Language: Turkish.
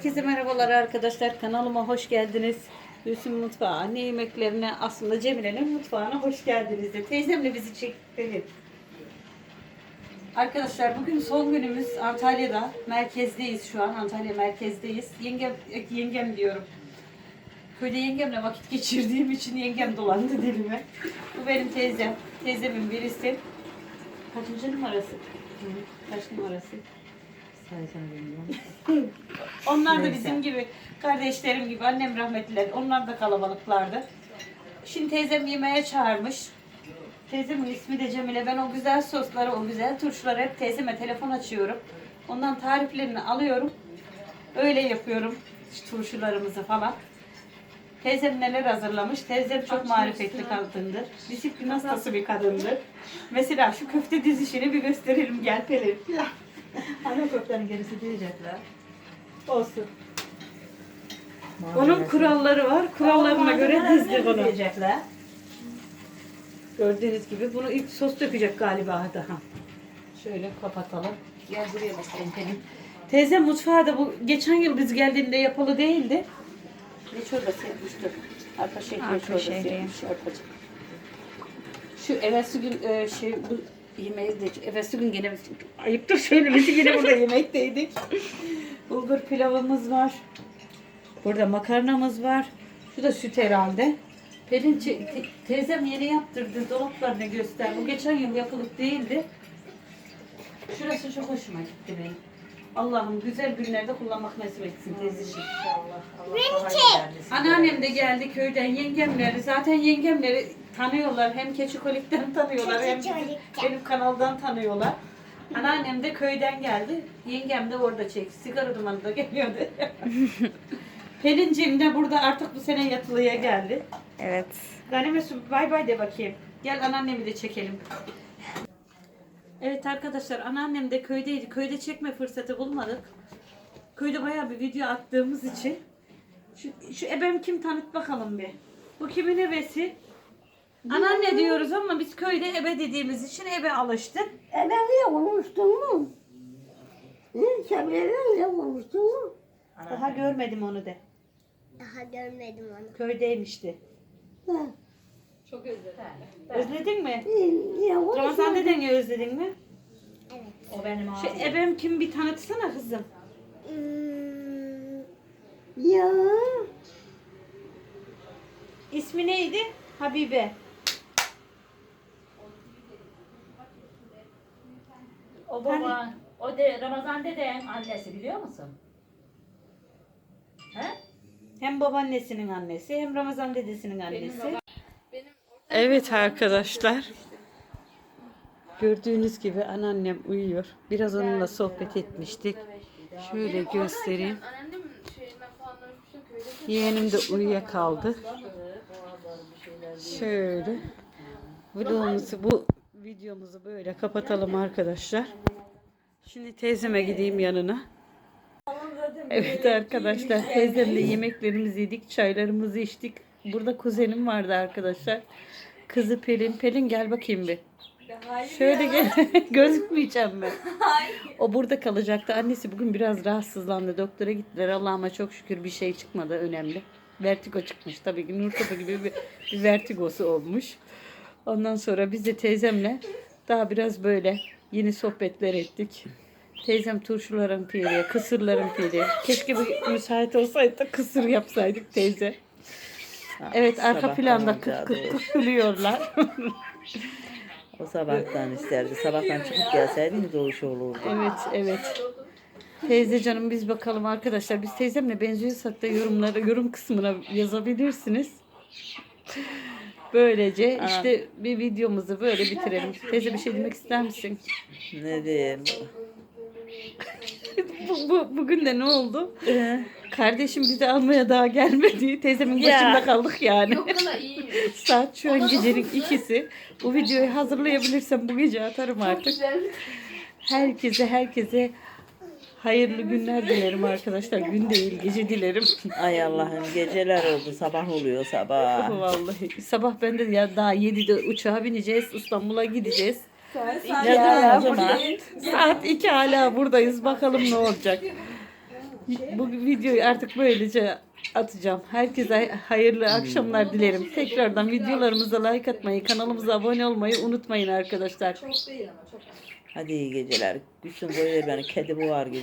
Herkese merhabalar arkadaşlar. Kanalıma hoş geldiniz. Gülsüm Mutfağı anne yemeklerine aslında Cemile'nin mutfağına hoş geldiniz de. Teyzemle bizi çekti. Arkadaşlar bugün son günümüz Antalya'da. Merkezdeyiz şu an. Antalya merkezdeyiz. Yengem, yengem diyorum. Köyde yengemle vakit geçirdiğim için yengem dolandı dilime. Bu benim teyzem. Teyzemin birisi. Kaçıncı numarası? Kaç numarası? Onlar da bizim gibi kardeşlerim gibi annem rahmetliler. Onlar da kalabalıklardı. Şimdi teyzem yemeğe çağırmış. Teyzemin ismi de Cemile. Ben o güzel sosları, o güzel turşuları hep teyzeme telefon açıyorum. Ondan tariflerini alıyorum. Öyle yapıyorum turşularımızı falan. Teyzem neler hazırlamış? Teyzem çok marifetli kadındır. Disiplin hastası bir kadındır. Mesela şu köfte dizişini bir gösterelim gel Pelin. Ana köftenin gerisi diyecekler. Olsun. Onun kuralları var. Kurallarına göre dizdik onu. Gördüğünüz gibi bunu ilk sos dökecek galiba daha. Şöyle kapatalım. Gel buraya bakalım Pelin. Teyze mutfağı da bu geçen yıl biz geldiğinde yapalı değildi. Ne çorbası yapmıştık? Arpa şehriye çorbası şehriye. yapmış arpacık. Şu evvelsi gün e, şey bu yemeği de evvelsi gün gene ayıptır söylemesi yine burada yemekteydik. Bulgur pilavımız var. Burada makarnamız var. Şu da süt herhalde. Pelin te- teyzem yeni yaptırdı. Dolaplarını göster. Bu geçen yıl yapılıp değildi. Şurası çok hoşuma gitti benim. Allah'ım güzel günlerde kullanmak nasip etsin teyzeciğim. Anneannem de geldi köyden yengemleri. Zaten yengemleri tanıyorlar. Hem Keçikolik'ten tanıyorlar hem benim kanaldan tanıyorlar. Anneannem de köyden geldi. Yengem de orada çekti. Sigara dumanı da geliyordu. Pelinciğim de burada artık bu sene yatılıya geldi. Evet. Ganime su bay bay de bakayım. Gel anneannemi de çekelim. Evet arkadaşlar anneannem de köydeydi. Köyde çekme fırsatı bulmadık. Köyde bayağı bir video attığımız için. Şu, şu ebem kim tanıt bakalım bir. Bu kimin ebesi? Anneanne diyoruz ama biz köyde ebe dediğimiz için ebe alıştık. Ebenle konuştun mu? Hı? Çevrelerle konuştun mu? Daha görmedim onu de. Daha görmedim onu. Köydeymişti. Ha. Özledin mi? İyi, Ramazan konuşmadım. dedeni özledin mi? O benim Şu ebem kim bir tanıtsana kızım. Hmm, Ya. İsmi neydi? Habibe. O baba, o de Ramazan deden annesi biliyor musun? He? Hem babaannesinin annesi hem Ramazan dedesinin annesi. Evet arkadaşlar. Gördüğünüz gibi anneannem uyuyor. Biraz onunla sohbet etmiştik. Şöyle göstereyim. Yeğenim de uyuyakaldı. Şöyle. Vlogumuzu bu videomuzu böyle kapatalım arkadaşlar. Şimdi teyzeme gideyim yanına. Evet arkadaşlar teyzemle yemeklerimizi yedik, çaylarımızı içtik. Burada kuzenim vardı arkadaşlar. Kızı Pelin. Pelin gel bakayım bir. Şöyle gel. Gözükmeyeceğim ben. O burada kalacaktı. Annesi bugün biraz rahatsızlandı. Doktora gittiler. Allah'ıma çok şükür bir şey çıkmadı önemli. Vertigo çıkmış tabii ki. Nur topu gibi bir, bir vertigosu olmuş. Ondan sonra biz de teyzemle daha biraz böyle yeni sohbetler ettik. Teyzem turşuların piri, kısırların piri. Keşke bir müsait olsaydı da kısır yapsaydık teyze. Evet arka sabahtan planda olacağı kık kık değil. kık gülüyorlar. O sabahtan isterdi. Sabahtan çıkıp gelseydiniz o iş olurdu. evet evet. Teyze canım biz bakalım arkadaşlar. Biz teyzemle benziyorsak da yorumlara, yorum kısmına yazabilirsiniz. Böylece işte bir videomuzu böyle bitirelim. Teyze bir şey demek ister misin? Ne diyeyim? bu, bu, bugün de ne oldu? Kardeşim bizi almaya daha gelmedi. Teyzemin Ya. başında kaldık yani. Saat şu an gecenin ikisi. Bu videoyu hazırlayabilirsem bu gece atarım artık. Herkese herkese hayırlı günler dilerim arkadaşlar. Gün değil gece dilerim. Ay Allah'ım geceler oldu. Sabah oluyor sabah. Vallahi sabah ben de ya daha 7'de uçağa bineceğiz. İstanbul'a gideceğiz. Ne zaman o zaman? Saat 2 hala buradayız. Bakalım ne olacak. Bu videoyu artık böylece atacağım. Herkese hayırlı akşamlar dilerim. Tekrardan videolarımıza like atmayı, kanalımıza abone olmayı unutmayın arkadaşlar. Hadi iyi geceler. Gülsün koyuver beni. Kedi bu var gibi.